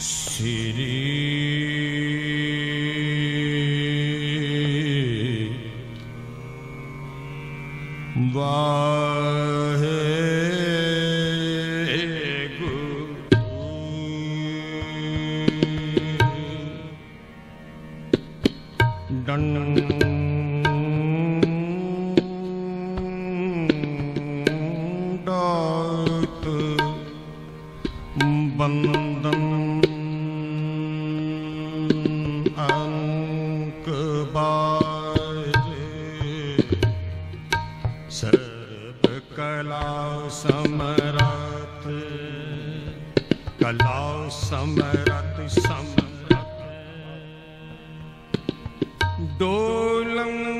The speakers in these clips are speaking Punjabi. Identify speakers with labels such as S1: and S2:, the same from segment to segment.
S1: siri vahe dun. ਸਰਬ ਕਲਾ ਸਮਰਤ ਕਲਾ ਸਮਰਤ ਸਮਰਤ ਡੋਲੰ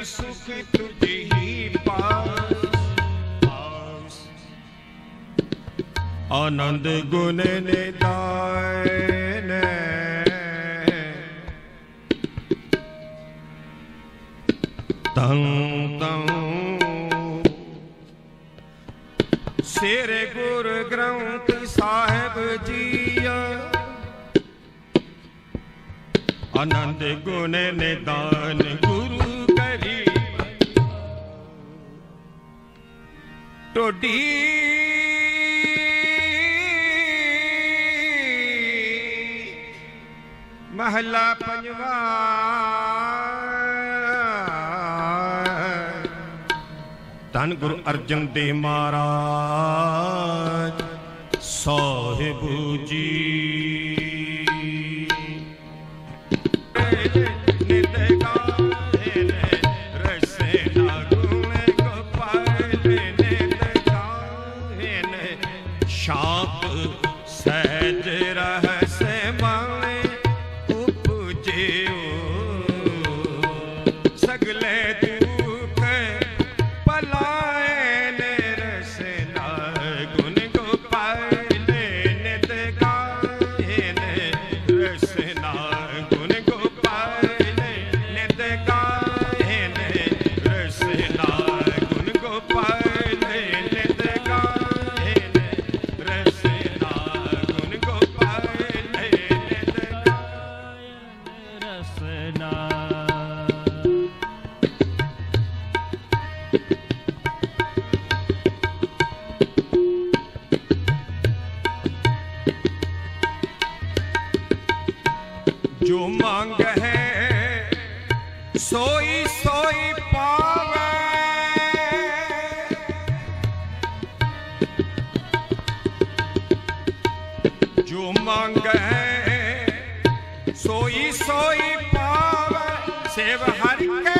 S1: ਦੁੱਖ ਸੁਖ ਤੁਝ ਹੀ ਪਾਸ ਆਨੰਦ ਗੁਣ ਨਿਦਾਨ ਤੰ ਤੰ ਸੇਰੇ ਗੁਰ ਗ੍ਰੰਥ ਸਾਹਿਬ ਜੀਆ। ਆਨੰਦ ਗੁਣ ਨਿਦਾਨ ਗੁਰੂ ਟੋਡੀ। ਮਹਲਾ ਪੰਜਵਾ। ਧੰਨ ਗੁਰੂ ਅਰਜਨ ਦੇਵ ਮਹਾਰਾਜ ਸਾਹਿਬ ਜੀ। ਜੋ ਮੰਗ ਹੈ, ਸੋਈ ਸੋਈ ਪਾਵੇ। ਜੋ ਮੰਗ ਹੈ, ਸੋਈ ਸੋਈ ਪਾਵੇ। ਸੇਵ ਹਰਿ ਕੇ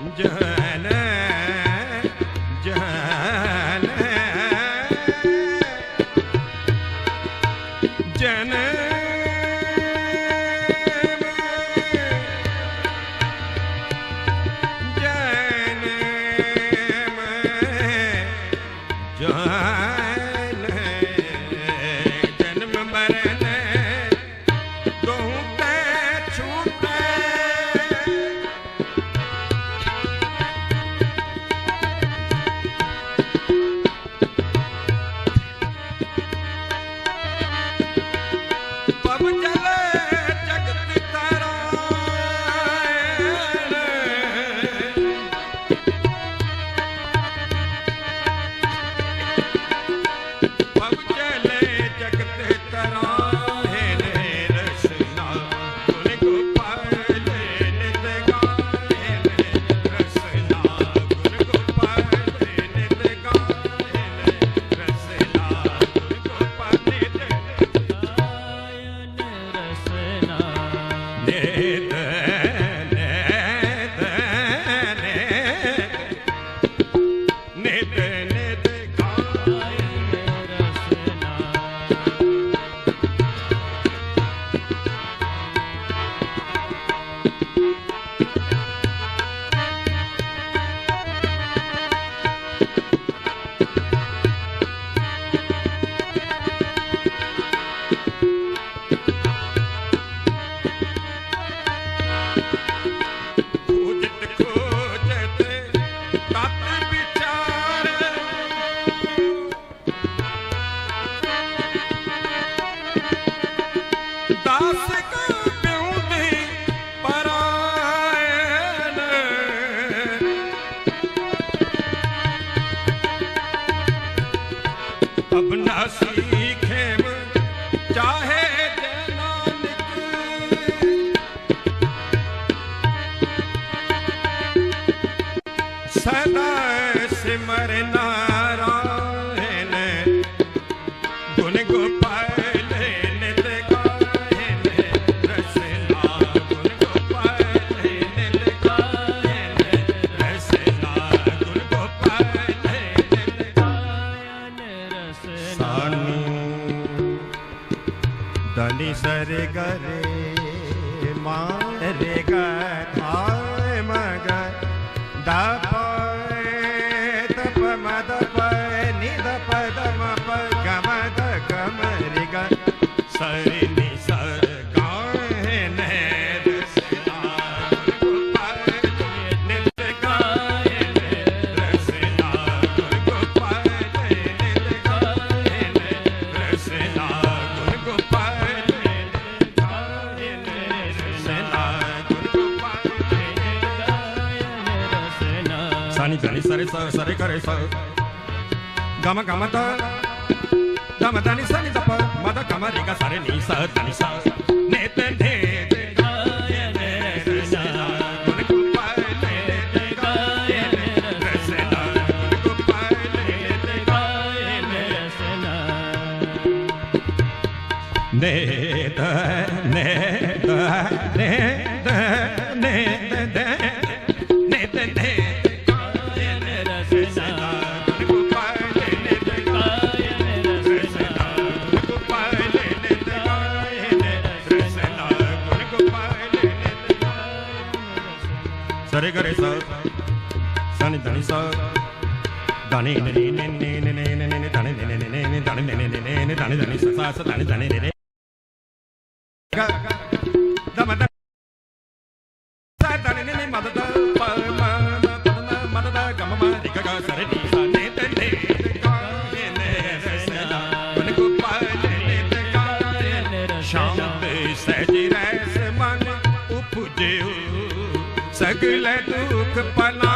S1: Yeah. ਅਬਨਾਸੀ ਖੇਮ ਚਾਹੇ ਸਦਾ ਸਿਮਰਨਾ ਰਾਹਨ ਗੁਣ ਗੋਪਾਲ ਸਰੇ ਗਰੇ సరి సరి కరి స గమ గమత గమ దని సని తప మద గమ రిగ సరి నీ స దని స నేత నే 네, 네, 네, 네, 네. ధని మదత మదత గమ దిగ సరే ਸਗਲੇ ਦੁੱਖ ਪਲ